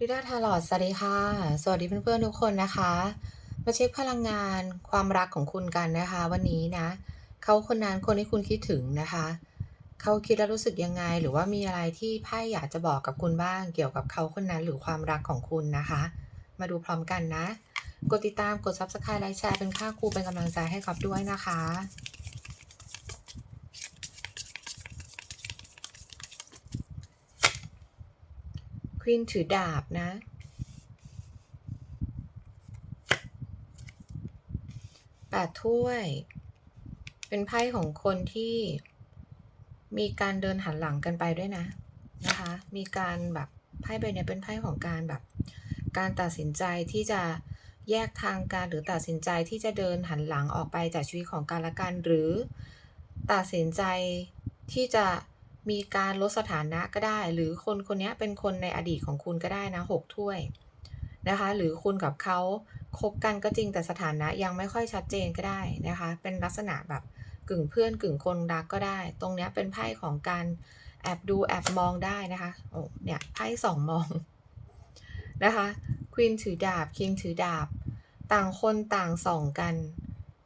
ลิดาทาลอดสวัสดีค่ะ สวัสดีเพื่อนๆทุกคนนะคะ มาเช็คพลังงานความรักของคุณกันนะคะ วันนี้นะเขาคนนั้นคนที่คุณคิดถึงนะคะเขาคิดแล้วรู้สึกยังไง หรือว่ามีอะไรที่ไพ่อยากจะบอกกับคุณบ้าง เกี่ยวกับเขาคนนั้นหรือความรักของคุณนะคะ มาดูพร้อมกันนะ กดติดตามกด subscribe ไลค์แชร์เป็นค่าครูเป็นกำลังใจให้กับด้วยนะคะ วีนถือดาบนะ แปดถ้วย เป็นไพ่ของคนที่มีการเดินหันหลังกันไปด้วยนะ นะคะ มีการแบบไพ่ใบนี้เป็นไพ่ของการแบบ การตัดสินใจที่จะแยกทางกันหรือตัดสินใจที่จะเดินหันหลังออกไปจากชีวิตของกันและกันหรือ ตัดสินใจที่จะ มีการลดสถานะก็ได้ หรือคนคนนี้เป็นคนในอดีตของคุณก็ได้นะหกถ้วยนะคะ หรือคุณกับเขาคบกันก็จริงแต่สถานะยังไม่ค่อยชัดเจนก็ได้นะคะ เป็นลักษณะแบบกึ่งเพื่อนกึ่งคนรักก็ได้ ตรงนี้เป็นไพ่ของการแอบดูแอบมองได้นะคะโอ้เนี่ยไพ่สองมองนะคะควีนถือดาบคิงถือดาบ ต่างคนต่างส่องกัน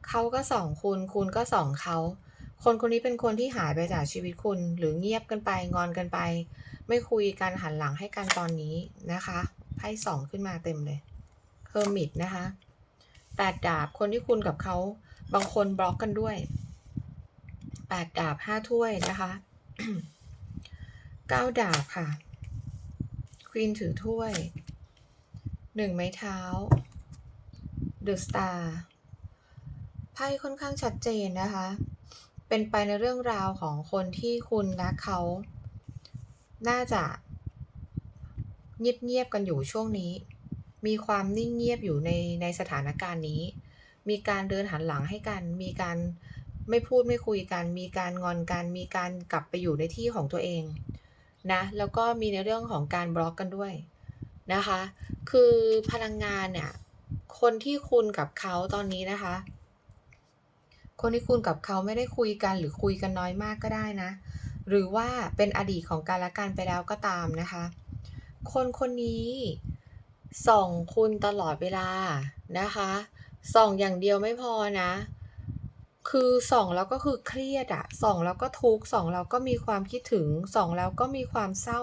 เขาก็ส่องคุณ คุณก็ส่องเขา คนคนนี้เป็นคนที่หายไปจากชีวิตคุณ หรือเงียบกันไปงอนกันไป ไม่คุยกันหันหลังให้กันตอนนี้นะคะไพ่สองขึ้นมาเต็มเลยเฮอร์มิตนะคะแปดดาบคนที่คุณกับเขาบางคนบล็อกกันด้วยแปดดาบห้าถ้วยนะคะเก้าดาบค่ะควีนถือถ้วยหนึ่งไม้เท้า The Star ไพ่ค่อนข้างชัดเจนนะคะ เป็นไปในเรื่องราวของคนที่คุณและเขา น่าจะเงียบๆกันอยู่ช่วงนี้ มีความนิ่งเงียบอยู่ในในสถานการณ์นี้ มีการเดินหันหลังให้กัน มีการไม่พูดไม่คุยกัน มีการงอนกัน มีการกลับไปอยู่ในที่ของตัวเองนะ แล้วก็มีในเรื่องของการบล็อกกันด้วยนะคะ คือพลังงานเนี่ย คนที่คุณกับเขาตอนนี้นะคะ คนที่คุณกับเขาไม่ได้คุยกันหรือคุยกันน้อยมากก็ได้นะ หรือว่าเป็นอดีตของการละกันไปแล้วก็ตามนะคะ คนคนนี้ส่องคุณตลอดเวลานะคะส่องอย่างเดียวไม่พอนะ คือส่องแล้วก็คือเครียดอะส่องแล้วก็ทุกส่องแล้วก็มีความคิดถึงส่องแล้วก็มีความเศร้า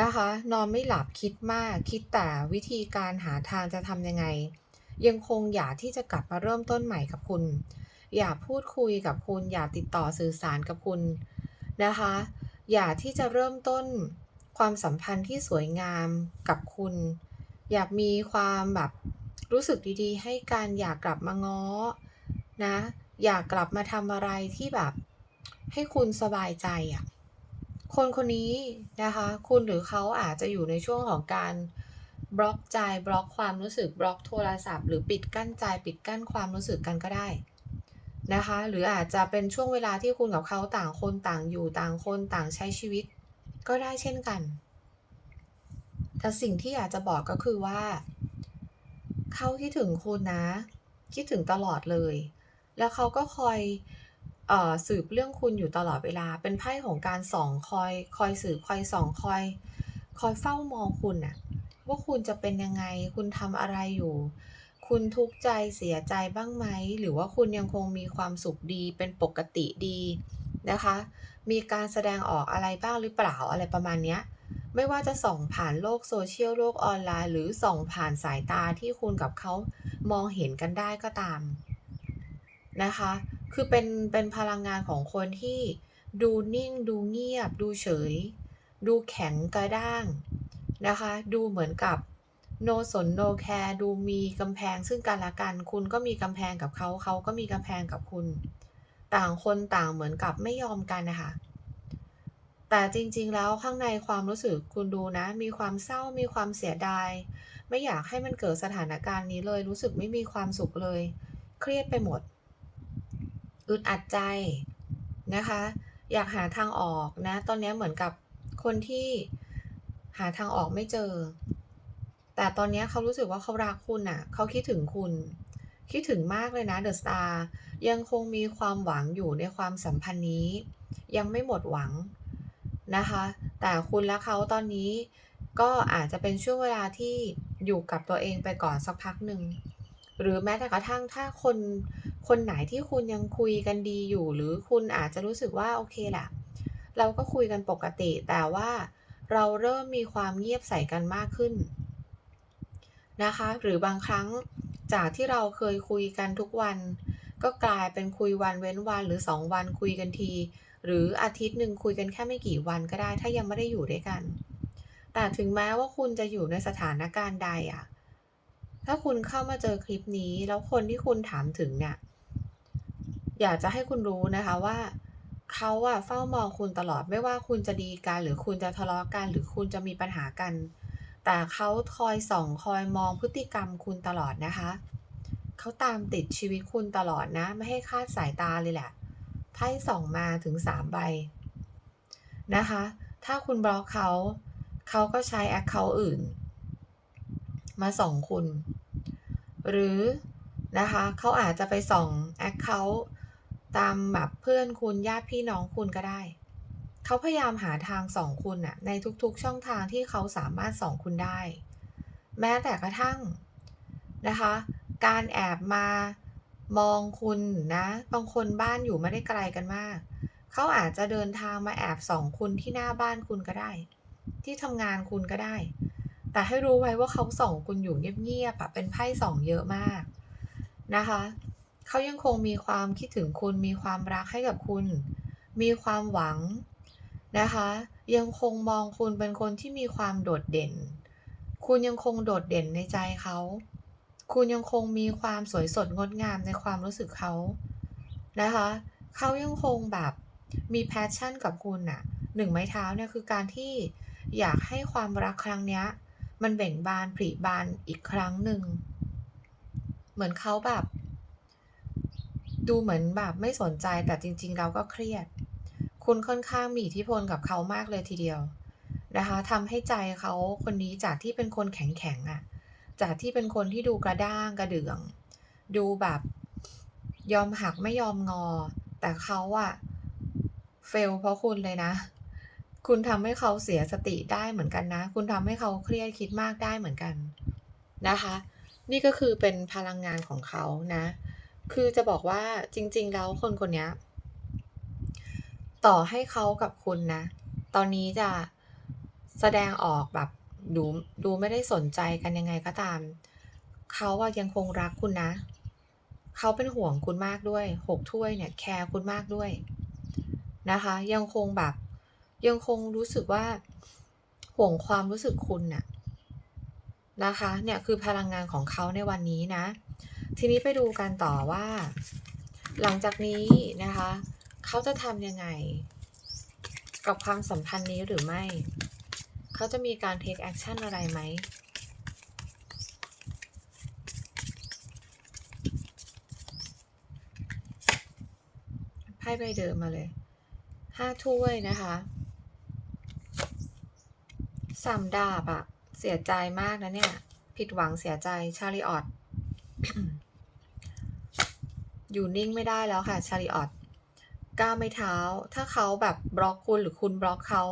นะคะ นอนไม่หลับคิดมากคิดแต่วิธีการหาทางจะทำยังไง ยังคงอยากที่จะกลับมาเริ่มต้นใหม่กับคุณ อยากพูดคุยกับคุณ อยากติดต่อสื่อสารกับคุณนะคะ อยากที่จะเริ่มต้นความสัมพันธ์ที่สวยงามกับคุณ อยากมีความแบบรู้สึกดีๆ ให้กันอยากกลับมาง้อนะอยากกลับมาทำอะไรที่แบบ ให้คุณสบายใจอะ่ะคนคนนี้นะคะ คุณหรือเขาอาจจะอยู่ในช่วงของการบล็อกใจบล็อกความรู้สึกบล็อกโทรศัพท์ หรือปิดกั้นใจปิดกั้นความรู้สึกกันก็ได้ นะคะ หรืออาจจะเป็นช่วงเวลาที่คุณกับเขาต่างคนต่างอยู่ต่างคนต่างใช้ชีวิต ก็ได้เช่นกัน แต่สิ่งที่อยากจะบอกก็คือว่า เขาคิดถึงคุณนะ คิดถึงตลอดเลย แล้วเขาก็คอยออสืบเรื่องคุณอยู่ตลอดเวลา เป็นไพ่ของการส่องคอยคอยสืบคอยส่องคอย คอยเฝ้ามองคุณน่ะว่าคุณจะเป็นยังไง คุณทำอะไรอยู่ คุณทุกข์ใจเสียใจบ้างไหม หรือว่าคุณยังคงมีความสุขดีเป็นปกติดีนะคะ มีการแสดงออกอะไรบ้างหรือเปล่าอะไรประมาณเนี้ยไม่ว่าจะส่องผ่านโลกโซเชียลโลกออนไลน์ หรือส่องผ่านสายตาที่คุณกับเขามองเห็นกันได้ก็ตามนะคะ คือเป็นเป็นพลังงานของคนที่ดูนิ่ง ดูเงียบ ดูเฉย ดูแข็งกระด้างนะคะ ดูเหมือนกับ โนสนโนแคร์ดูมีกำแพงซึ่งกันและกัน คุณก็มีกำแพงกับเขาเขาก็มีกำแพงกับคุณ ต่างคนต่างเหมือนกับไม่ยอมกันนะคะแต่จริงๆ แล้วข้างในความรู้สึกคุณดูนะ มีความเศร้ามีความเสียดาย ไม่อยากให้มันเกิดสถานการณ์นี้เลย รู้สึกไม่มีความสุขเลย เครียดไปหมด อึดอัดใจนะคะ อยากหาทางออกนะ ตอนนี้เหมือนกับคนที่หาทางออกไม่เจอ แต่ตอนนี้เขารู้สึกว่าเขารักคุณน่ะ เขาคิดถึงคุณ คิดถึงมากเลยนะเดอะสตาร์ยังคงมีความหวังอยู่ในความสัมพันธ์นี้ ยังไม่หมดหวังนะคะ แต่คุณและเขาตอนนี้ก็อาจจะเป็นช่วงเวลาที่อยู่กับตัวเองไปก่อนสักพักหนึ่ง หรือแม้แต่กระทั่งถ้าคนคนไหนที่คุณยังคุยกันดีอยู่ หรือคุณอาจจะรู้สึกว่าโอเคแหละเราก็คุยกันปกติ แต่ว่าเราเริ่มมีความเงียบใส่กันมากขึ้น นะคะ หรือบางครั้งจากที่เราเคยคุยกันทุกวัน ก็กลายเป็นคุยวันเว้นวันหรือ 2 วันคุยกันที หรืออาทิตย์หนึ่งคุยกันแค่ไม่กี่วันก็ได้ ถ้ายังไม่ได้อยู่ด้วยกัน แต่ถึงแม้ว่าคุณจะอยู่ในสถานการณ์ใดอะถ้าคุณเข้ามาเจอคลิปนี้ แล้วคนที่คุณถามถึงเนี่ยอยากจะให้คุณรู้นะคะว่าเขาอะเฝ้ามองคุณตลอดไม่ว่าคุณจะดีกัน หรือคุณจะทะเลาะกัน หรือคุณจะมีปัญหากัน แต่เขาคอยส่องคอยมองพฤติกรรมคุณตลอดนะคะ เขาตามติดชีวิตคุณตลอดนะ ไม่ให้คาดสายตาเลยแหละ ไพ่ส่องมาถึง 3 ใบ นะคะ ถ้าคุณบล็อกเขา เขาก็ใช้แอคเคาท์อื่น มาส่องคุณ หรือนะคะเขาอาจจะไปส่องแอคเคาท์ตามแบบเพื่อนคุณญาติพี่น้องคุณก็ได้ เขาพยายามหาทางส่องคุณน่ะในทุกๆช่องทางที่เขาสามารถส่องคุณได้ แม้แต่กระทั่งนะคะ การแอบมามองคุณนะ บางคนบ้านอยู่ไม่ได้ไกลกันมาก เขาอาจจะเดินทางมาแอบส่องคุณที่หน้าบ้านคุณก็ได้ ที่ทำงานคุณก็ได้ แต่ให้รู้ไว้ว่าเขาส่องคุณอยู่เงียบๆอะเป็นไพ่ส่องเยอะมากนะคะเขายังคงมีความคิดถึงคุณ มีความรักให้กับคุณ มีความหวัง นะคะ ยังคงมองคุณเป็นคนที่มีความโดดเด่น คุณยังคงโดดเด่นในใจเขา คุณยังคงมีความสวยสดงดงามในความรู้สึกเขานะคะเขายังคงแบบมี passion กับคุณน่ะหนึ่งไม้เท้าเนี่ยคือการที่อยากให้ความรักครั้งเนี้ย มันเบ่งบานผลิบานอีกครั้งหนึ่ง เหมือนเขาแบบ ดูเหมือนแบบไม่สนใจแต่จริงๆแล้วก็เครียด คุณค่อนข้างมีอิทธิพลกับเขามากเลยทีเดียวนะคะทำให้ใจเขาคนนี้จากที่เป็นคนแข็งๆอะจากที่เป็นคนที่ดูกระด้างกระเดื่อง ดูแบบยอมหักไม่ยอมงอ แต่เขาอะ fail เพราะคุณเลยนะ คุณทำให้เขาเสียสติได้เหมือนกันนะ คุณทำให้เขาเครียดคิดมากได้เหมือนกันนะคะ นี่ก็คือเป็นพลังงานของเขานะ คือจะบอกว่าจริง ๆ แล้วคนคนนี้ ต่อให้เขากับคุณนะ ตอนนี้จะแสดงออกแบบดูดูไม่ได้สนใจกันยังไงก็ตาม เขาอะยังคงรักคุณนะ เขาเป็นห่วงคุณมากด้วย6ถ้วยเนี่ยแคร์คุณมากด้วยนะคะ ยังคงแบบยังคงรู้สึกว่าห่วงความรู้สึกคุณน่ะนะคะเนี่ยคือพลังงานของเขาในวันนี้นะ ทีนี้ไปดูกันต่อว่า หลังจากนี้นะคะ เขาจะทำยังไง กับความสัมพันธ์นี้หรือไม่ เขาจะมีการ take action อะไรไหมไพ่ใบเดิมมาเลยห้าถ้วยนะคะสามดาบอะเสียใจมากนะเนี่ย ผิดหวังเสียใจชาริออตอยู่นิ่งไม่ได้แล้วค่ะ ชาริออต ก้าวไม่เท้า ถ้าเขาแบบบล็อกคุณหรือคุณบล็อกเขา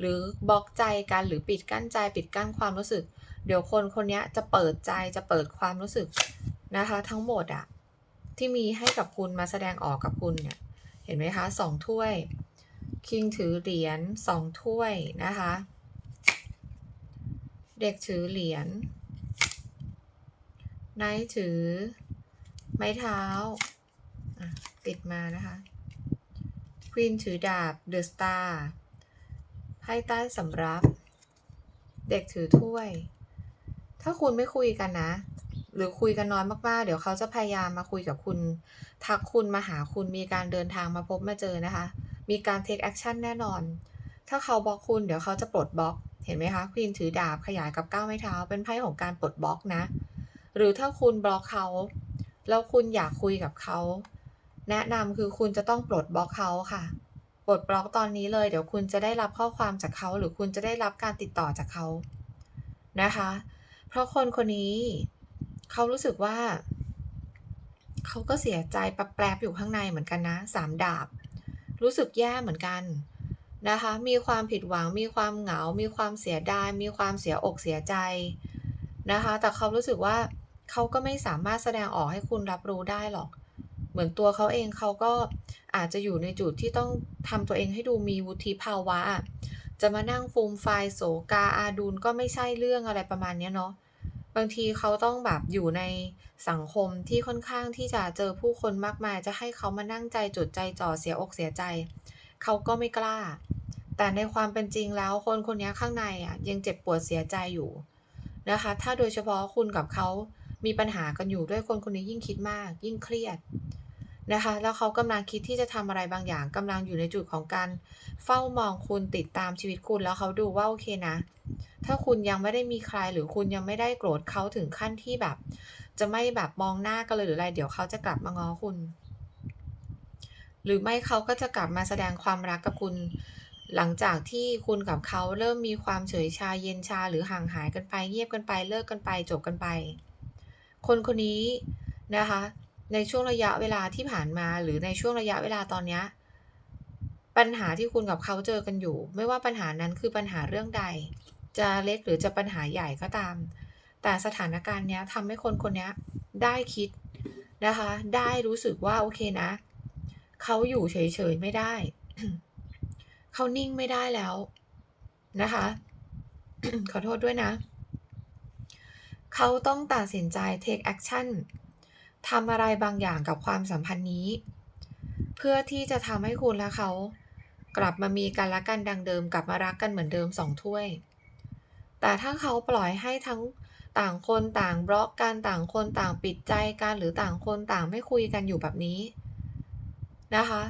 หรือบล็อกใจกันหรือปิดกั้นใจปิดกั้นความรู้สึก เดี๋ยวคนคนนี้จะเปิดใจจะเปิดความรู้สึกนะคะ ทั้งหมดอะที่มีให้กับคุณมาแสดงออกกับคุณเนี่ย เห็นไหมคะสองถ้วย คิงถือเหรียญสองถ้วยนะคะ เด็กถือเหรียญไนท์ถือ ไม้เท้าติดมานะคะ ควีนถือดาบเดอะสตาร์ไพ่ใต้สำรับ เด็กถือถ้วย ถ้าคุณไม่คุยกันนะ หรือคุยกันน้อยมากๆ เดี๋ยวเขาจะพยายามมาคุยกับคุณ ทักคุณมาหาคุณมีการเดินทางมาพบมาเจอนะคะ มีการ take action แน่นอน ถ้าเขาบล็อกคุณเดี๋ยวเขาจะปลดบล็อก เห็นไหมคะควีนถือดาบขยายกับก้าวไม้เท้า เป็นไพ่ของการปลดบล็อกนะ หรือถ้าคุณบล็อกเขา แล้วคุณอยากคุยกับเขา แนะนำคือคุณจะต้องปลดบล็อกเขาค่ะปลดบล็อกตอนนี้เลย เดี๋ยวคุณจะได้รับข้อความจากเขา หรือคุณจะได้รับการติดต่อจากเขานะคะ เพราะคนคนนี้เขารู้สึกว่า เขาก็เสียใจแปรบอยู่ข้างในเหมือนกันนะสามดาบ รู้สึกแย่เหมือนกันนะคะ มีความผิดหวัง มีความเหงา มีความเสียดาย มีความเสียอกเสียใจนะคะ แต่เขารู้สึกว่าเขาก็ไม่สามารถแสดงออกให้คุณรับรู้ได้หรอก เหมือนตัวเขาเองเขาก็อาจจะอยู่ในจุดที่ต้องทำตัวเองให้ดูมีวุฒิภาวะ จะมานั่งฟูมไฟายโศกาอาดูลก็ไม่ใช่เรื่องอะไรประมาณนี้เนาะบางทีเขาต้องแบบอยู่ในสังคมที่ค่อนข้างที่จะเจอผู้คนมากมาย จะให้เขามานั่งใจจดใจจ่อเสียอกเสียใจ เขาก็ไม่กล้า แต่ในความเป็นจริงแล้วคนคนนี้ข้างในอะยังเจ็บปวดเสียใจอยู่นะคะ ถ้าโดยเฉพาะคุณกับเขามีปัญหากันอยู่ด้วยคนคนนี้ยิ่งคิดมาก ยิ่งเครียด นะคะ แล้วเขากำลังคิดที่จะทำอะไรบางอย่างกำลังอยู่ในจุดของการเฝ้ามองคุณติดตามชีวิตคุณแล้วเขาดูว่าโอเคนะ ถ้าคุณยังไม่ได้มีใครหรือคุณยังไม่ได้โกรธเขาถึงขั้นที่แบบ จะไม่แบบมองหน้ากันเลยหรืออะไร เดี๋ยวเขาจะกลับมาง้อคุณ หรือไม่เขาก็จะกลับมาแสดงความรักกับคุณ หลังจากที่คุณกับเขาเริ่มมีความเฉยชาเย็นชาหรือห่างหายกันไป เงียบกันไปเลิกกันไปจบกันไป คนคนนี้นะคะ ในช่วงระยะเวลาที่ผ่านมา หรือในช่วงระยะเวลาตอนนี้ปัญหาที่คุณกับเขาเจอกันอยู่ ไม่ว่าปัญหานั้นคือปัญหาเรื่องใด จะเล็กหรือจะปัญหาใหญ่ก็ตาม แต่สถานการณ์นี้ทำให้คนคนนี้ได้คิดนะคะ ได้รู้สึกว่าโอเคนะ เขาอยู่เฉยๆไม่ได้ เขานิ่งไม่ได้แล้วนะคะ ขอโทษด้วยนะ เขาต้องตัดสินใจ take action ทำอะไรบางอย่างกับความสัมพันธ์นี้ เพื่อที่จะทำให้คุณและเขา กลับมามีกันและกันดังเดิม กลับมารักกันเหมือนเดิมสองถ้วย แต่ถ้าเขาปล่อยให้ทั้งต่างคนต่างบล็อกกันต่างคนต่างปิดใจกันหรือต่างคนต่างไม่คุยกันอยู่แบบนี้นะคะ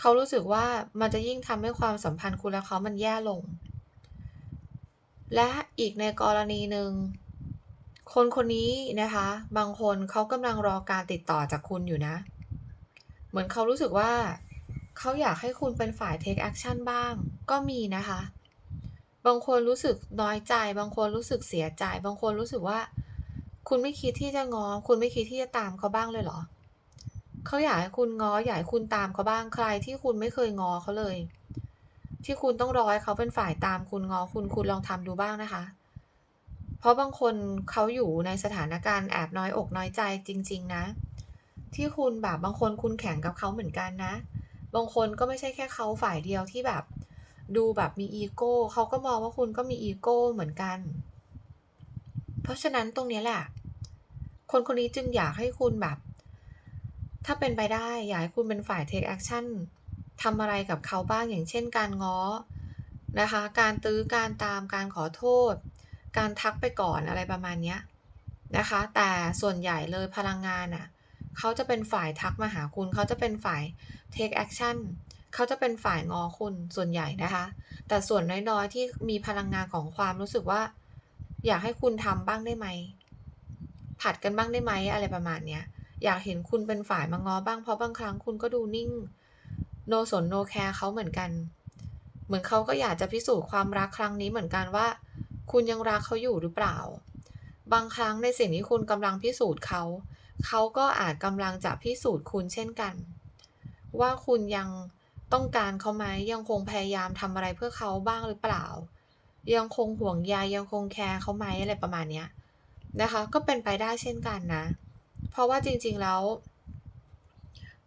เขารู้สึกว่ามันจะยิ่งทำให้ความสัมพันธ์คุณและเขามันแย่ลง และอีกในกรณีหนึ่ง คนคนนี้นะคะ บางคนเขากำลังรอการติดต่อจากคุณอยู่นะ เหมือนเขารู้สึกว่า เขาอยากให้คุณเป็นฝ่าย take action บ้าง ก็มีนะคะ บางคนรู้สึกน้อยใจ บางคนรู้สึกเสียใจ บางคนรู้สึกว่า คุณไม่คิดที่จะง้อ คุณไม่คิดที่จะตามเขาบ้างเลยเหรอ เขาอยากให้คุณง้อ อยากให้คุณตามเขาบ้าง ใครที่คุณไม่เคยงอเขาเลย ที่คุณต้องรอให้เขาเป็นฝ่ายตามคุณงอคุณ คุณลองทำดูบ้างนะคะ เพราะบางคนเขาอยู่ในสถานการณ์แอบน้อยอกน้อยใจจริง ๆ นะ ที่คุณแบบบางคนคุณแข่งกับเขาเหมือนกันนะ บางคนก็ไม่ใช่แค่เขาฝ่ายเดียวที่แบบ ดูแบบมีอีโก้เขาก็มองว่าคุณก็มีอีโก้เหมือนกัน เพราะฉะนั้นตรงนี้แหละ คนคนนี้จึงอยากให้คุณแบบ ถ้าเป็นไปได้อยากให้คุณเป็นฝ่าย take action ทำอะไรกับเขาบ้างอย่างเช่นการง้อนะคะ การตื้อการตามการขอโทษ การทักไปก่อนอะไรประมาณนี้นะคะ แต่ส่วนใหญ่เลยพลังงานน่ะเขาจะเป็นฝ่ายทักมาหาคุณ เขาจะเป็นฝ่าย take action เขาจะเป็นฝ่ายงอคุณส่วนใหญ่นะคะ แต่ส่วนน้อยๆ ที่มีพลังงานของความรู้สึกว่า อยากให้คุณทำบ้างได้ไหม ผัดกันบ้างได้ไหมอะไรประมาณเนี้ยอยากเห็นคุณเป็นฝ่ายมาง้อบ้างเพราะบางครั้งคุณก็ดูนิ่ง โนสนโนแคร์เขาเหมือนกัน เหมือนเขาก็อยากจะพิสูจน์ความรักครั้งนี้เหมือนกันว่า คุณยังรักเขาอยู่หรือเปล่า บางครั้งในสิ่งที่คุณกำลังพิสูจน์เขา เขาก็อาจกำลังจะพิสูจน์คุณเช่นกัน ว่าคุณยังต้องการเขาไหมยังคงพยายามทำอะไรเพื่อเขาบ้างหรือเปล่า ยังคงห่วงใยยังคงแคร์เขาไหมอะไรประมาณเนี้ยนะคะ ก็เป็นไปได้เช่นกันนะ เพราะว่าจริงๆแล้ว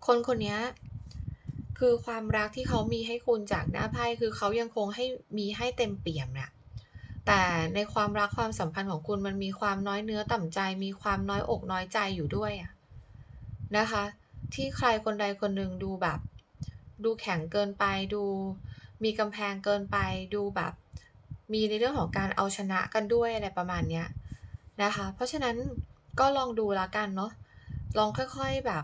คนคนนี้คือความรักที่เขามีให้คุณจากหน้าไพ่คือเขายังคงให้มีให้เต็มเปี่ยมน่ะ แต่ในความรักความสัมพันธ์ของคุณมันมีความน้อยเนื้อต่ำใจ มีความน้อยอกน้อยใจอยู่ด้วยอะนะคะ ที่ใครคนใดคนหนึ่งดูแบบ ดูแข็งเกินไปดู มีกำแพงเกินไปดูแบบ มีในเรื่องของการเอาชนะกันด้วยอะไรประมาณเนี้ยนะคะ เพราะฉะนั้นก็ลองดูแล้วกันเนาะลองค่อยๆแบบ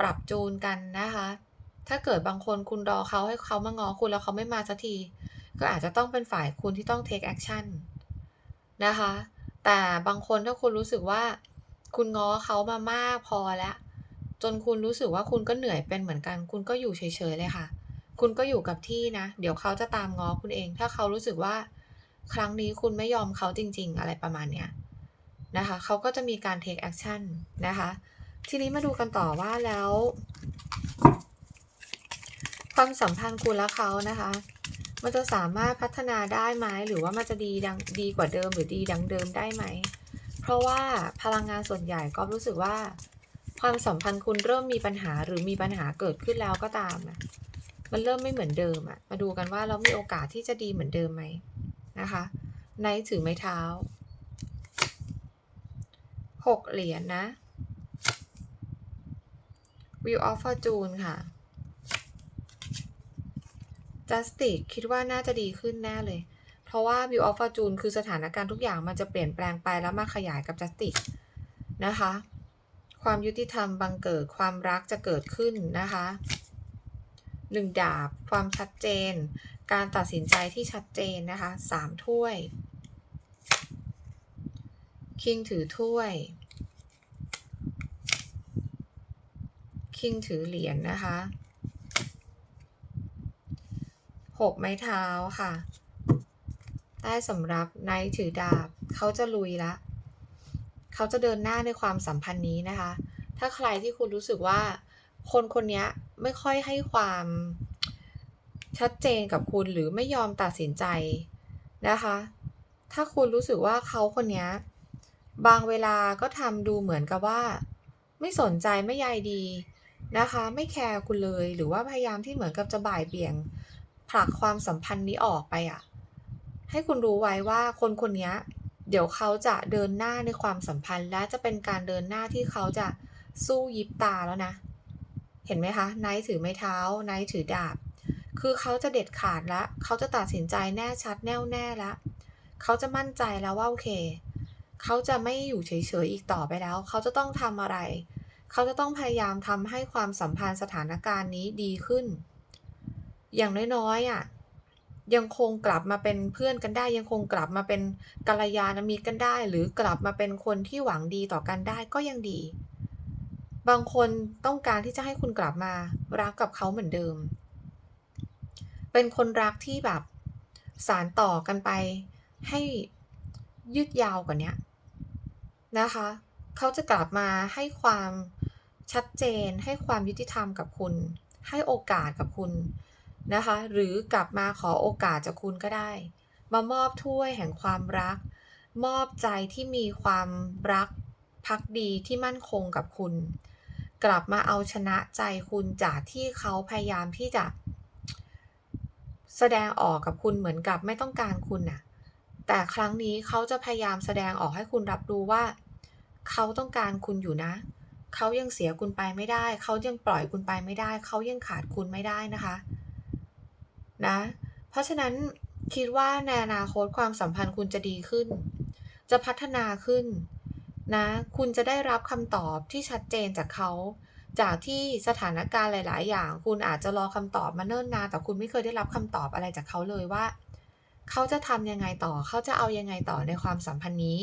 ปรับจูนกันนะคะ ถ้าเกิดบางคนคุณรอเขาให้เขามางอคุณแล้วเขาไม่มาสักที ก็อาจจะต้องเป็นฝ่ายคุณที่ต้อง take action นะคะ แต่บางคนถ้าคุณรู้สึกว่า คุณง้อเขามามากพอแล้ว จนคุณรู้สึกว่าคุณก็เหนื่อยเป็นเหมือนกัน คุณก็อยู่เฉยๆเลยค่ะ คุณก็อยู่กับที่นะ เดี๋ยวเขาจะตามง้อคุณเอง ถ้าเขารู้สึกว่า ครั้งนี้คุณไม่ยอมเขาจริง ๆ อะไรประมาณเนี้ยนะคะ เขาก็จะมีการ take action นะคะ ทีนี้มาดูกันต่อว่าแล้ว ความสัมพันธ์คุณและเขานะคะ มันจะสามารถพัฒนาได้ไหมหรือว่ามันจะดีดังดีกว่าเดิมหรือดีดังเดิมได้ไหม เพราะว่าพลังงานส่วนใหญ่ก็รู้สึกว่า ความสัมพันธ์คุณเริ่มมีปัญหาหรือมีปัญหาเกิดขึ้นแล้วก็ตามอะมันเริ่มไม่เหมือนเดิมอะมาดูกันว่าเรามีโอกาสที่จะดีเหมือนเดิมไหมนะคะไนท์ถือไม้เท้าหกเหรียญนะ Wheel of Fortune ค่ะ Justice คิดว่าน่าจะดีขึ้นแน่เลย เพราะว่า View of Fortune คือสถานการณ์ทุกอย่างมันจะเปลี่ยนแปลงไปแล้วมาขยายกับ Justice นะคะ ความยุติธรรมบังเกิดความรักจะเกิดขึ้นนะคะหนึ่งดาบ ความชัดเจน การตัดสินใจที่ชัดเจนนะคะสามถ้วย คิงถือถ้วย คิงถือเหรียญนนะคะ หกไม้เท้าค่ะ ใต้สำรับไนถือดาบ เขาจะลุยละ เขาจะเดินหน้าในความสัมพันธ์นี้นะคะ ถ้าใครที่คุณรู้สึกว่า คนคนนี้ไม่ค่อยให้ความชัดเจนกับคุณหรือไม่ยอมตัดสินใจนะคะ ถ้าคุณรู้สึกว่าเขาคนนี้บางเวลาก็ทำดูเหมือนกับว่า ไม่สนใจไม่ใยดีนะคะ ไม่แคร์คุณเลยหรือว่าพยายามที่เหมือนกับจะบ่ายเบี่ยง ผลักความสัมพันธ์นี้ออกไปอะ ให้คุณรู้ไว้ว่าคนคนนี้เดี๋ยวเขาจะเดินหน้าในความสัมพันธ์ และจะเป็นการเดินหน้าที่เขาจะสู้ยิบตาแล้วนะ เห็นไหมคะไนท์ถือไม้เท้าไนท์ถือดาบ คือเขาจะเด็ดขาดแล้วเขาจะตัดสินใจแน่ชัดแน่วแน่แล้วเขาจะมั่นใจแล้วว่าโอเค เขาจะไม่อยู่เฉยๆอีกต่อไปแล้ว เขาจะต้องทำอะไร เขาจะต้องพยายามทำให้ความสัมพันธ์สถานการณ์นี้ดีขึ้น อย่างน้อยๆอะยังคงกลับมาเป็นเพื่อนกันได้ ยังคงกลับมาเป็นกัลยาณมิตรกันได้ หรือกลับมาเป็นคนที่หวังดีต่อกันได้ก็ยังดี บางคนต้องการที่จะให้คุณกลับมารักกับเขาเหมือนเดิม เป็นคนรักที่แบบสารต่อกันไป ให้ยืดยาวกว่านี้นะคะ เขาจะกลับมาให้ความชัดเจน ให้ความยุติธรรมกับคุณ ให้โอกาสกับคุณ นะคะ หรือกลับมาขอโอกาสจากคุณก็ได้ มามอบถ้วยแห่งความรัก มอบใจที่มีความรักพักดีที่มั่นคงกับคุณ กลับมาเอาชนะใจคุณจากที่เขาพยายามที่จะ แสดงออกกับคุณเหมือนกับไม่ต้องการคุณน่ะ แต่ครั้งนี้เขาจะพยายามแสดงออกให้คุณรับรู้ว่า เขาต้องการคุณอยู่นะเขายังเสียคุณไปไม่ได้ เขายังปล่อยคุณไปไม่ได้ เขายังขาดคุณไม่ได้นะคะ นะ เพราะฉะนั้นคิดว่าในอนาคตความสัมพันธ์คุณจะดีขึ้น จะพัฒนาขึ้นนะ คุณจะได้รับคำตอบที่ชัดเจนจากเขา จากที่สถานการณ์หลาย ๆ อย่าง คุณอาจจะรอคำตอบมาเนิ่นนานแต่คุณไม่เคยได้รับคำตอบอะไรจากเขาเลยว่า เขาจะทำยังไงต่อ เขาจะเอายังไงต่อในความสัมพันธ์นี้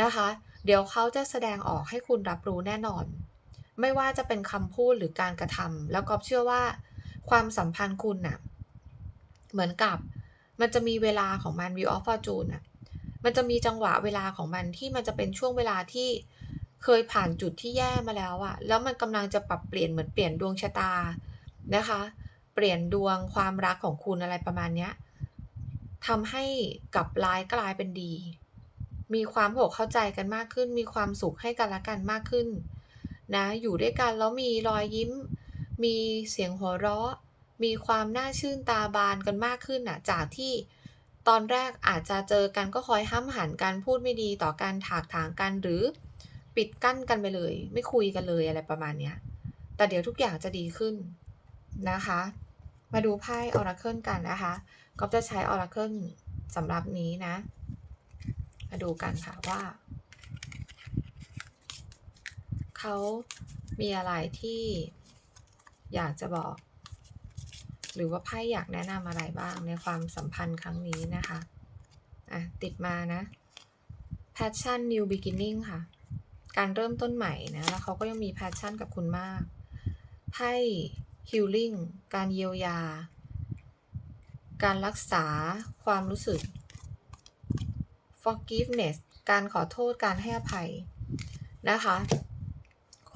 นะคะ เดี๋ยวเขาจะแสดงออกให้คุณรับรู้แน่นอน ไม่ว่าจะเป็นคำพูดหรือการกระทำแล้วก็เชื่อว่า ความสัมพันธ์คุณน่ะ เหมือนกับมันจะมีเวลาของมัน view of fortune น่ะมันจะมีจังหวะเวลาของมันที่มันจะเป็นช่วงเวลาที่เคยผ่านจุดที่แย่มาแล้วอะแล้วมันกำลังจะปรับเปลี่ยนเหมือนเปลี่ยนดวงชะตานะคะ เปลี่ยนดวงความรักของคุณอะไรประมาณเนี้ยทำให้กับร้ายกลายเป็นดี มีความหกเข้าใจกันมากขึ้น มีความสุขให้กันและกันมากขึ้นนะ อยู่ด้วยกันแล้วมีรอยยิ้ม มีเสียงหัวเราะ มีความน่าชื่นตาบานกันมากขึ้นน่ะจากที่ตอนแรกอาจจะเจอกันก็คอยห้ามหันกันพูดไม่ดีต่อกันถากถางกันหรือปิดกั้นกันไปเลย ไม่คุยกันเลยอะไรประมาณเนี้ยแต่เดี๋ยวทุกอย่างจะดีขึ้นนะคะ มาดูไพ่ออราเคิลกันนะคะก็จะใช้ออราเคิลสำหรับนี้นะ มาดูกันค่ะว่า เขามีอะไรที่อยากจะบอก หรือว่าไพ่อยากแนะนำอะไรบ้างในความสัมพันธ์ครั้งนี้นะคะอะติดมานะ passion new beginning ค่ะ การเริ่มต้นใหม่นะ แล้วเขาก็ยังมี passion กับคุณมากไพ่ healing การเยียวยา การรักษาความรู้สึก forgiveness การขอโทษการให้อภัยนะคะ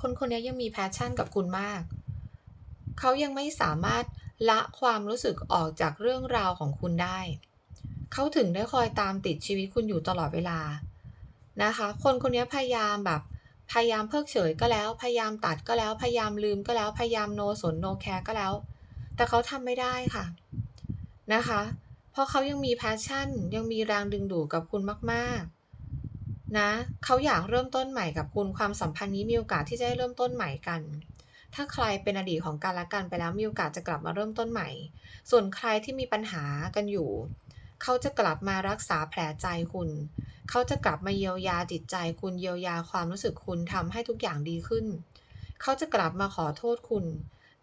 คนคนนี้ยังมี passion กับคุณมาก เขายังไม่สามารถ ละความรู้สึกออกจากเรื่องราวของคุณได้ เขาถึงได้คอยตามติดชีวิตคุณอยู่ตลอดเวลานะคะ คนคนนี้พยายามแบบ พยายามเพิกเฉยก็แล้ว พยายามตัดก็แล้ว พยายามลืมก็แล้ว พยายามโนสนโนแคร์ก็แล้ว แต่เขาทำไม่ได้ค่ะนะคะ เพราะเขายังมีแพชชั่น ยังมีแรงดึงดูดกับคุณมาก ๆ นะ เขาอยากเริ่มต้นใหม่กับคุณ ความสัมพันธ์นี้มีโอกาสที่จะได้เริ่มต้นใหม่กัน ถ้าใครเป็นอดีตของกันและกันไปแล้วมีโอกาสจะกลับมาเริ่มต้นใหม่ ส่วนใครที่มีปัญหากันอยู่ เขาจะกลับมารักษาแผลใจคุณ เขาจะกลับมาเยียวยาจิตใจคุณเยียวยาความรู้สึกคุณทำให้ทุกอย่างดีขึ้น เขาจะกลับมาขอโทษคุณ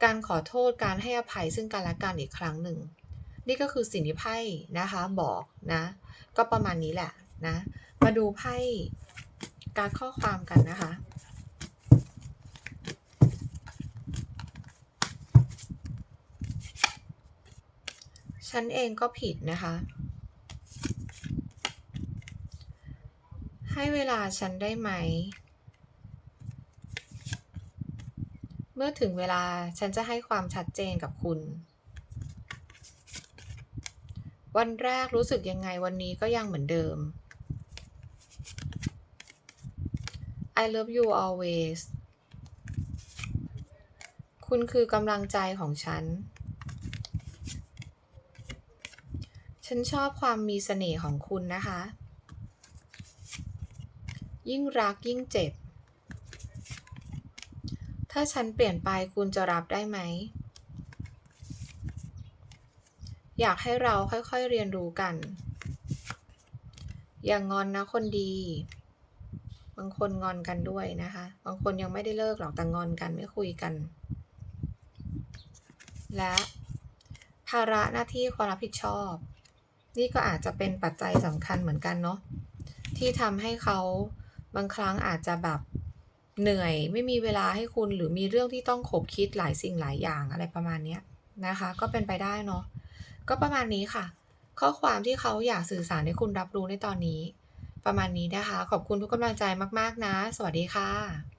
การขอโทษการให้อภัยซึ่งกันและกันอีกครั้งหนึ่ง นี่ก็คือสิ่งที่ไพ่นะคะบอกนะ ก็ประมาณนี้แหละนะ มาดูไพ่การข้อความกันนะคะ ฉันเองก็ผิดนะคะ ให้เวลาฉันได้ไหม เมื่อถึงเวลาฉันจะให้ความชัดเจนกับคุณ วันแรกรู้สึกยังไงวันนี้ก็ยังเหมือนเดิม I love you always คุณคือกำลังใจของฉัน ฉันชอบความมีเสน่ห์ของคุณนะคะ ยิ่งรักยิ่งเจ็บ ถ้าฉันเปลี่ยนไปคุณจะรับได้ไหม อยากให้เราค่อยๆเรียนรู้กัน อย่างงอนนะคนดี บางคนงอนกันด้วยนะคะ บางคนยังไม่ได้เลิกหรอกแต่งอนกันไม่คุยกัน และภาระหน้าที่ความรับผิดชอบ นี่ก็อาจจะเป็นปัจจัยสำคัญเหมือนกันเนาะที่ทำให้เขาบางครั้งอาจจะแบบเหนื่อยไม่มีเวลาให้คุณหรือมีเรื่องที่ต้องขบคิดหลายสิ่งหลายอย่างอะไรประมาณเนี้ยนะคะ ก็เป็นไปได้เนาะก็ประมาณนี้ค่ะ ข้อความที่เขาอยากสื่อสารให้คุณรับรู้ในตอนนี้ ประมาณนี้นะคะ ขอบคุณทุกกำลังใจมาก ๆ นะ สวัสดีค่ะ